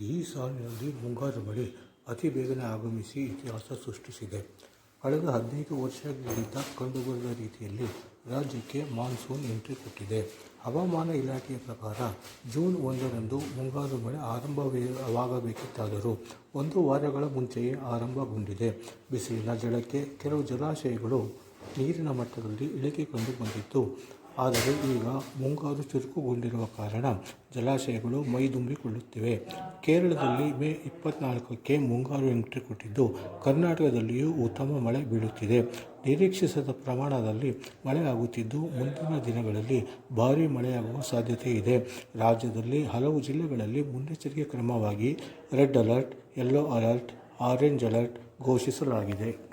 ಈ ಸಾಲಿನಲ್ಲಿ ಮುಂಗಾರು ಮಳೆ ಅತಿ ಬೇಗನೆ ಆಗಮಿಸಿ ಇತಿಹಾಸ ಸೃಷ್ಟಿಸಿದೆ. ಕಳೆದ ಹದಿನೈದು ವರ್ಷಗಳಿಂದ ಕಂಡುಬರುವ ರೀತಿಯಲ್ಲಿ ರಾಜ್ಯಕ್ಕೆ ಮಾನ್ಸೂನ್ ಎಂಟ್ರಿ ಕೊಟ್ಟಿದೆ. ಹವಾಮಾನ ಇಲಾಖೆಯ ಪ್ರಕಾರ ಜೂನ್ ಒಂದರಂದು ಮುಂಗಾರು ಮಳೆ ಆರಂಭವಾಗಬೇಕಿತ್ತಾದರೂ ಒಂದು ವಾರಗಳ ಮುಂಚೆಯೇ ಆರಂಭಗೊಂಡಿದೆ. ಬಿಸಿಲಿನ ಜಳಕ್ಕೆ ಕೆಲವು ಜಲಾಶಯಗಳು ನೀರಿನ ಮಟ್ಟದಲ್ಲಿ ಇಳಿಕೆ ಕಂಡು ಬಂದಿತ್ತು. ಆದರೆ ಈಗ ಮುಂಗಾರು ಚುರುಕುಗೊಂಡಿರುವ ಕಾರಣ ಜಲಾಶಯಗಳು ಮೈದುಂಬಿಕೊಳ್ಳುತ್ತಿವೆ. ಕೇರಳದಲ್ಲಿ ಮೇ ಇಪ್ಪತ್ನಾಲ್ಕಕ್ಕೆ ಮುಂಗಾರು ಎಂಟ್ರಿ ಕೊಟ್ಟಿದ್ದು ಕರ್ನಾಟಕದಲ್ಲಿಯೂ ಉತ್ತಮ ಮಳೆ ಬೀಳುತ್ತಿದೆ. ನಿರೀಕ್ಷಿಸದ ಪ್ರಮಾಣದಲ್ಲಿ ಮಳೆ ಆಗುತ್ತಿದ್ದು ಮುಂದಿನ ದಿನಗಳಲ್ಲಿ ಭಾರೀ ಮಳೆಯಾಗುವ ಸಾಧ್ಯತೆ ಇದೆ. ರಾಜ್ಯದಲ್ಲಿ ಹಲವು ಜಿಲ್ಲೆಗಳಲ್ಲಿ ಮುನ್ನೆಚ್ಚರಿಕೆ ಕ್ರಮವಾಗಿ red alert, yellow alert, orange alert ಘೋಷಿಸಲಾಗಿದೆ.